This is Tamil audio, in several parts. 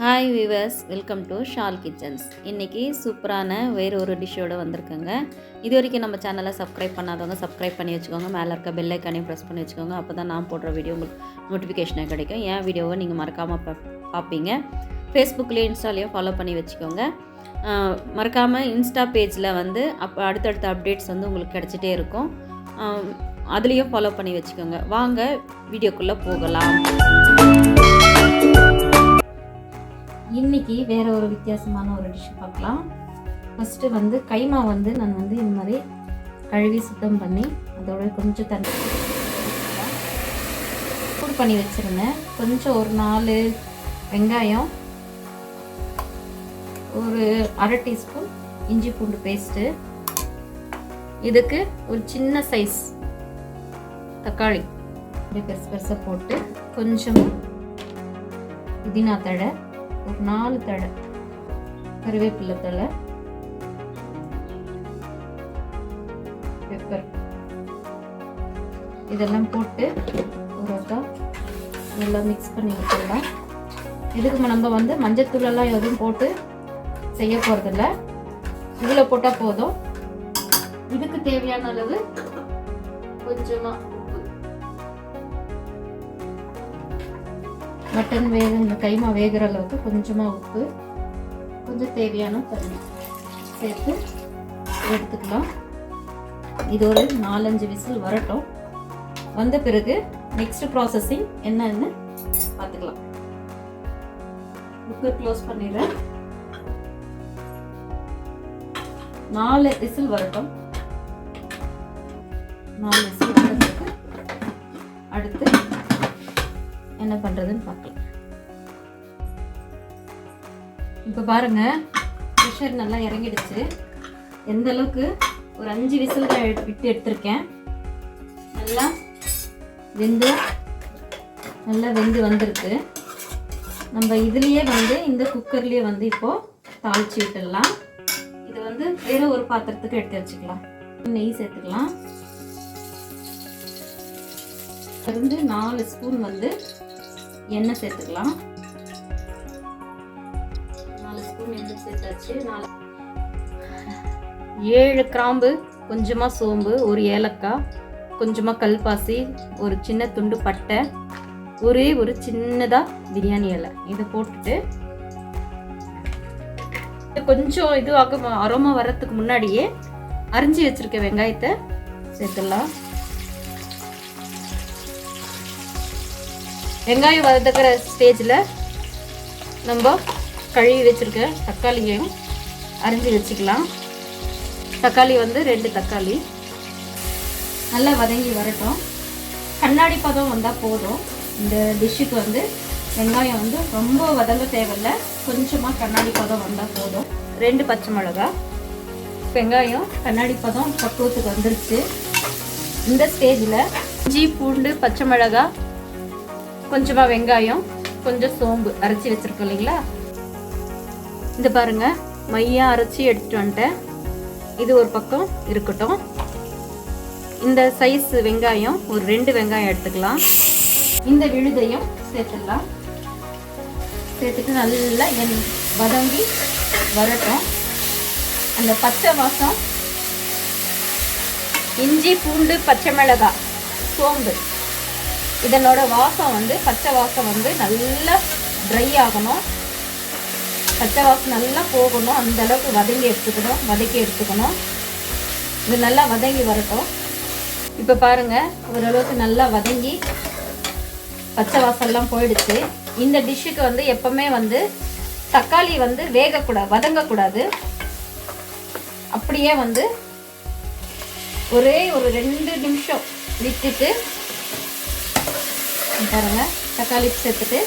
Hi viewers welcome to Shal kitchens இன்றைக்கி சூப்பரான வேறு ஒரு டிஷ்ஷோடு வந்திருக்குங்க. இது வரைக்கும் நம்ம சேனலை சப்ஸ்கிரைப் பண்ணாதவங்க சப்ஸ்கிரைப் பண்ணி வச்சுக்கோங்க. மேலே இருக்க பெல் ஐக்கானையும் ப்ரெஸ் பண்ணி வச்சுக்கோங்க. அப்போ தான் நான் போடுற வீடியோ உங்களுக்கு நோட்டிஃபிகேஷனாக கிடைக்கும். என் வீடியோவை நீங்கள் மறக்காமல் பார்ப்பீங்க. ஃபேஸ்புக்லேயும் இன்ஸ்டாலேயும் ஃபாலோ பண்ணி வச்சுக்கோங்க. மறக்காமல் இன்ஸ்டா பேஜில் வந்து அப் அடுத்தடுத்த அப்டேட்ஸ் வந்து உங்களுக்கு கிடச்சிட்டே இருக்கும். அதுலேயும் ஃபாலோ பண்ணி வச்சுக்கோங்க. வாங்க வீடியோக்குள்ளே போகலாம். இன்னைக்கு வேற ஒரு வித்தியாசமான ஒரு டிஷ் பார்க்கலாம். ஃபஸ்ட்டு வந்து கைமா வந்து நான் வந்து இந்த மாதிரி கழுவி சுத்தம் பண்ணி அதோட கொஞ்சம் தண்ணி சூடு பண்ணி வச்சுருந்தேன் கொஞ்சம் ஒரு நாலு வெங்காயம் ஒரு அரை டீஸ்பூன் இஞ்சி பூண்டு பேஸ்ட்டு இதுக்கு ஒரு சின்ன சைஸ் தக்காளி பெருசு பெருசாக போட்டு கொஞ்சம் புதினா தழை ஒரு நாலு தடை. கருவேப்பிலை தழை பெப்பர் இதெல்லாம் போட்டு ஒரு நல்லா மிக்ஸ் பண்ணி வச்சிடலாம். இதுக்கு நம்ம வந்து மஞ்சத்தூளெல்லாம் எதுவும் போட்டு செய்ய போகிறதில்ல இதில் போட்டால் போதும். இதுக்கு தேவையான அளவு கொஞ்சமாக மட்டன் வேக இந்த கைமா வேகிற அளவுக்கு கொஞ்சமாக உப்பு கொஞ்சம் தேவையான தண்ணி சேர்த்து எடுத்துக்கலாம். இது ஒரு நாலஞ்சு விசில் வரட்டும். வந்த பிறகு நெக்ஸ்ட் ப்ராசஸிங் என்னன்னு பார்த்துக்கலாம். குக்கர் க்ளோஸ் பண்ணிடுறேன். நாலு விசில் வரட்டும். நாலு விசில் வந்த அடுத்து என்ன பண்ணுறதுன்னு பார்க்கலாம். இப்போ பாருங்க ப்ரெஷர் நல்லா இறங்கிடுச்சு. எந்த அளவுக்கு? ஒரு அஞ்சு விசில் தான் விட்டு எடுத்திருக்கேன். நல்லா வெந்து நல்லா வெந்து வந்திருக்கு. நம்ம இதுலேயே வந்து இந்த குக்கர்லேயே வந்து இப்போது தாளிச்சு விட்டுடலாம். இது வந்து வேறு ஒரு பாத்திரத்துக்கு எடுத்து வச்சுக்கலாம். நெய் சேர்த்துக்கலாம். இருந்து நாலு ஸ்பூன் வந்து எண்ணெய் சேர்த்துக்கலாம். நாலு ஸ்பூன் எண்ணெய் சேர்த்தாச்சு. நாலு ஏழு கிராம்பு கொஞ்சமாக சோம்பு ஒரு ஏலக்காய் கொஞ்சமாக கல்பாசி ஒரு சின்ன துண்டு பட்டை ஒரே ஒரு சின்னதாக பிரியாணி இலை. இதை போட்டுட்டு கொஞ்சம் இது ஆக அரோமா வர்றதுக்கு முன்னாடியே அரிஞ்சு வச்சுருக்க வெங்காயத்தை சேர்த்துடலாம். வெங்காயம் வதக்கிற ஸ்டேஜில் நம்ம கழுவி வச்சுருக்க தக்காளியையும் அரிஞ்சு வச்சுக்கலாம். தக்காளி வந்து ரெண்டு தக்காளி. நல்லா வதங்கி வரட்டும். கண்ணாடி பதம் வந்தால் போதும். இந்த டிஷ்ஷுக்கு வந்து வெங்காயம் வந்து ரொம்ப வதங்க தேவையில்ல. கொஞ்சமாக கண்ணாடி பதம் வந்தால் போதும். ரெண்டு பச்சை மிளகா. வெங்காயம் கண்ணாடி பதம் பக்குவத்துக்கு வந்துருச்சு. இந்த ஸ்டேஜில் இஞ்சி பூண்டு பச்சை மிளகாய் கொஞ்சமாக வெங்காயம் கொஞ்சம் சோம்பு அரைச்சி வச்சுருக்கோம் இல்லைங்களா? இந்த பாருங்கள் மையாக அரைச்சி எடுத்துகிட்டு வந்துட்டேன். இது ஒரு பக்கம் இருக்கட்டும். இந்த சைஸ் வெங்காயம் ஒரு ரெண்டு வெங்காயம் எடுத்துக்கலாம். இந்த விழுதையும் சேர்த்துடலாம். சேர்த்துட்டு நல்லா என் வதங்கி வரட்டும். அந்த பச்சை வாசம் இஞ்சி பூண்டு பச்சை மிளகாய் சோம்பு. இதனோட வாசம் வந்து பச்சை வாசம் வந்து நல்லா ட்ரை ஆகணும். பச்சை வாசம் நல்லா போகணும். அந்த அளவுக்கு வதங்கி எடுத்துக்கணும். வதக்கி எடுத்துக்கணும். இது நல்லா வதங்கி வரட்டும். இப்போ பாருங்க ஓரளவுக்கு நல்லா வதங்கி பச்சை வாசல்லாம் போயிடுச்சு. இந்த டிஷ்ஷுக்கு வந்து எப்பவுமே வந்து தக்காளி வந்து வேகக்கூடாது வதங்கக்கூடாது. அப்படியே வந்து ஒரே ஒரு ரெண்டு நிமிஷம் விட்டுட்டு பாருங்கள் தக்காளி சேர்த்துட்டு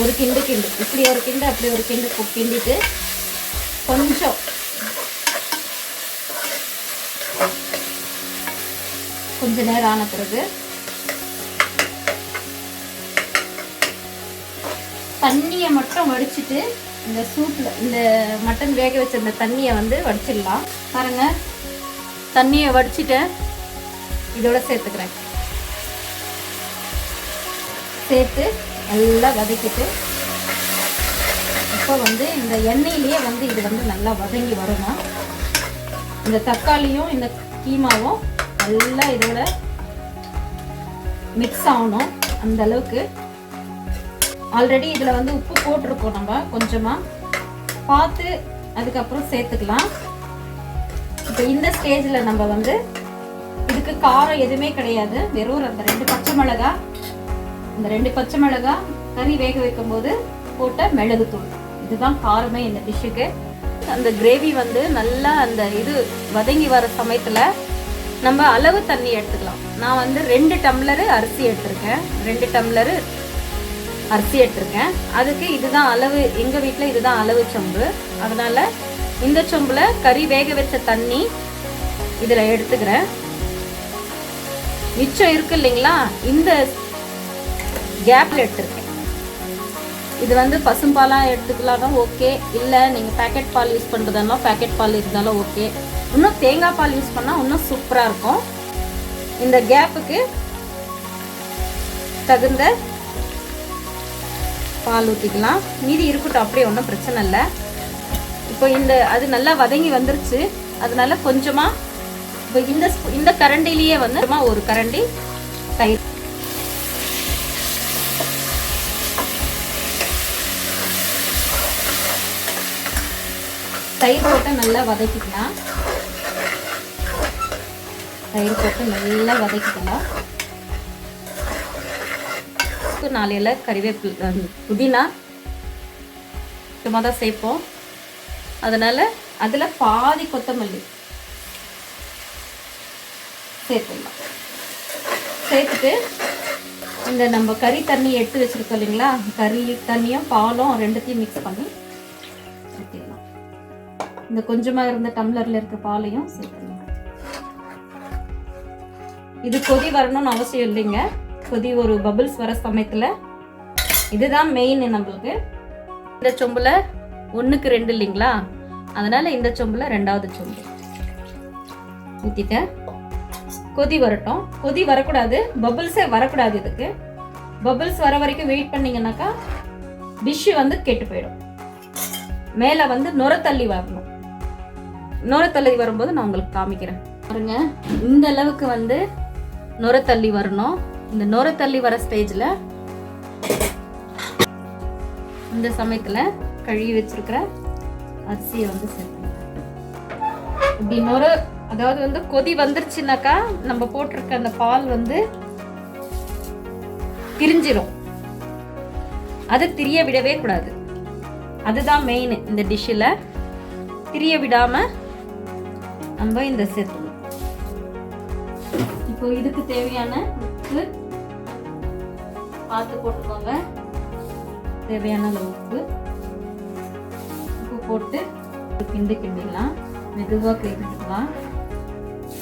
ஒரு கிண்டு கிண்டு இப்படி ஒரு கிண்டு அப்படி ஒரு கிண்டு கிண்டிட்டு கொஞ்சம் கொஞ்ச நேரம் ஆன பிறகு தண்ணியை மட்டும் வடிச்சிட்டு இந்த சூப்பில் இந்த மட்டன் வேக வச்சிருந்த தண்ணியை வந்து வடிச்சிடலாம். பாருங்கள் தண்ணியை வடிச்சிட்டேன். இதோட சேர்த்துக்கிறேன். சேர்த்து நல்லா வதக்கிட்டு இப்போ வந்து இந்த எண்ணெயிலேயே வந்து இது வந்து நல்லா வதங்கி வரணும். இந்த தக்காளியும் இந்த கீமாவும் நல்லா இதோட மிக்ஸ் ஆகணும் அந்த அளவுக்கு. ஆல்ரெடி இதில் வந்து உப்பு போட்டிருக்கோம் நம்ம கொஞ்சமாக பார்த்து அதுக்கப்புறம் சேர்த்துக்கலாம். இப்போ இந்த ஸ்டேஜில் நம்ம வந்து இதுக்கு காரம் எதுவுமே கிடையாது. வெறும் அந்த ரெண்டு பச்சை மிளகா இந்த ரெண்டு பச்சை மிளகா கறி வேக வைக்கும் போது போட்ட மிளகுத்தூள் இதுதான் காரமே இந்த டிஷ்ஷுக்கு அந்த கிரேவி வந்து நல்லா அந்த இது வதங்கி வர சமயத்தில் நம்ம அளவு தண்ணி எடுத்துக்கலாம். நான் வந்து ரெண்டு டம்ளரு அரிசி எடுத்திருக்கேன். ரெண்டு டம்ளரு அரிசி எடுத்திருக்கேன். அதுக்கு இதுதான் அளவு எங்கள் வீட்டில் இதுதான் அளவு சொம்பு. அதனால் இந்த சொம்பில் கறி வேக வச்ச தண்ணி இதில் எடுத்துக்கிறேன். மிச்சம் இருக்கு இல்லைங்களா? இந்த கேப்பில் எடுத்துருக்கேன். இது வந்து பசும்பாலாக எடுத்துக்கலாம் ஓகே இல்லை நீங்கள் பேக்கெட் பால் யூஸ் பண்ணுறதுனாலும் பேக்கெட் பால் இருந்தாலும் ஓகே இன்னும் தேங்காய் பால் யூஸ் பண்ணால் இன்னும் சூப்பராக இருக்கும். இந்த கேப்புக்கு தகுந்த பால் ஊற்றிக்கலாம் மீதி இருக்கட்டும் அப்படியே ஒன்றும் பிரச்சனை இல்லை. இப்போ இந்த அது நல்லா வதங்கி வந்துருச்சு. அதனால கொஞ்சமாக இப்போ இந்த இந்த கரண்டிலேயே வந்து ஒரு கரண்டி தயிர் தயிர் போட்டு நல்லா வதக்கிக்கலாம். தயிர் போட்டு நல்லா வதக்கிக்கலாம். இப்போ நாலு இலை கறிவேப்பில் புதினா. சும்மா தான் சேர்ப்போம். அதனால் அதில் பாதி கொத்தமல்லி சேர்த்துடலாம். சேர்த்துட்டு இந்த நம்ம கறி தண்ணி எடுத்து வச்சுருக்கோம் இல்லைங்களா? கறி தண்ணியும் பாலும் ரெண்டுத்தையும் மிக்ஸ் பண்ணி இந்த கொஞ்சமாக இருந்த டம்ளரில் இருக்க பாலையும் சேர்த்துடலாம் இது கொதி வரணும்னு அவசியம் இல்லைங்க. கொதி ஒரு பபிள்ஸ் வர சமயத்தில் இதுதான் மெயின் நம்மளுக்கு. இந்த சொம்பில் ஒன்றுக்கு ரெண்டு இல்லைங்களா? அதனால் இந்த சொம்பில் ரெண்டாவது சொம்பு. ஊற்றிட்டேன் கொதி வரட்டும். கொதி வரக்கூடாது. பபிள்ஸே வரக்கூடாது இதுக்கு. பபிள்ஸ் வர வரைக்கும் வெயிட் பண்ணீங்கன்னாக்கா டிஷ்ஷு வந்து கெட்டு போயிடும். மேலே வந்து நுரத்தள்ளி வரணும். நுரத்தள்ளி வரும்போது நான் உங்களுக்கு காமிக்கிறேன். பாருங்க இந்த அளவுக்கு வந்து நுரத்தள்ளி வரணும். இந்த நுரத்தள்ளி வர ஸ்டேஜில் இந்த சமயத்தில் கழுவி வச்சிருக்கிற அரிசியை வந்து சேர்க்கணும் இப்படி நுர அதாவது வந்து கொதி வந்துருச்சுனாக்கா நம்ம போட்டிருக்க அந்த பால் வந்து பிரிஞ்சிடும் அது திரிய விடவே கூடாது. அதுதான் மெயின் இந்த டிஷ்ஷில் திரிய விடாமல் நம்ம இந்த சேர்த்துக்கணும் இப்போ இதுக்கு தேவையான உப்பு பார்த்து போட்டுக்கோங்க. தேவையான உப்பு. உப்பு போட்டு கிண்டு கிண்டிடலாம். மெதுவாக கிண்டிக்கலாம்.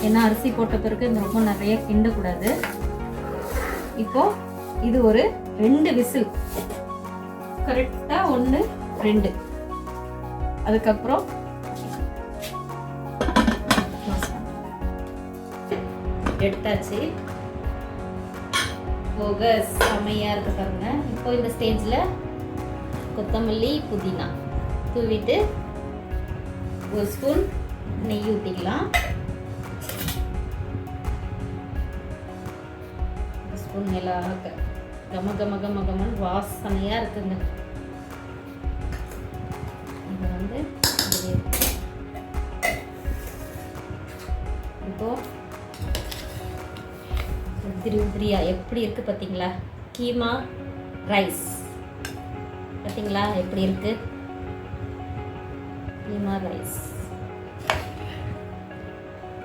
ஏன்னா அரிசி போட்ட பிறகு இந்த ரொம்ப நிறைய கிண்டக்கூடாது. இப்போ இது ஒரு ரெண்டு விசில். கரெக்டாக ஒன்று ரெண்டு. அதுக்கப்புறம் எடுத்தாச்சு. போக செம்மையாக இருக்குது பாருங்க. இப்போ இந்த ஸ்டேஜில் கொத்தமல்லி புதினா. தூவிட்டு ஒரு ஸ்பூன் நெய் ஊற்றிக்கலாம் ஒரு ஸ்பூன் மிளகாக்க கம கம கம கமன் வாசனையாக இருக்குங்க. எப்படி இருக்கு பார்த்தீங்களா? கீமா ரைஸ். பார்த்தீங்களா? எப்படி இருக்கு? கீமா ரைஸ்.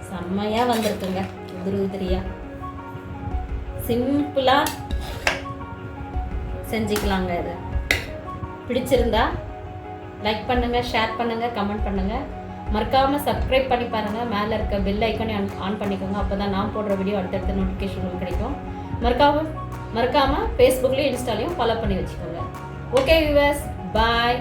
செம்மையா வந்திருக்குங்க உதிரி உதிரியா சிம்பிளா செஞ்சுக்கலாங்க இது. பிடிச்சிருந்தா லைக் பண்ணுங்க ஷேர் பண்ணுங்க கமெண்ட் பண்ணுங்க. மறக்காம சப்ஸ்கிரைப் பண்ணி பாருங்க. மேலே இருக்க பெல் ஐக்கானே ஆன் ஆன் பண்ணிக்கோங்க. அப்பதான் நான் போடுற வீடியோ அடுத்தடுத்த நோட்டிஃபிகேஷன் உங்களுக்கு கிடைக்கும். மறக்காம மறக்காமல் ஃபேஸ்புக்லேயும் இன்ஸ்டாலையும் ஃபாலோ பண்ணி வச்சுக்கோங்க. ஓகே வியூவர்ஸ் பாய்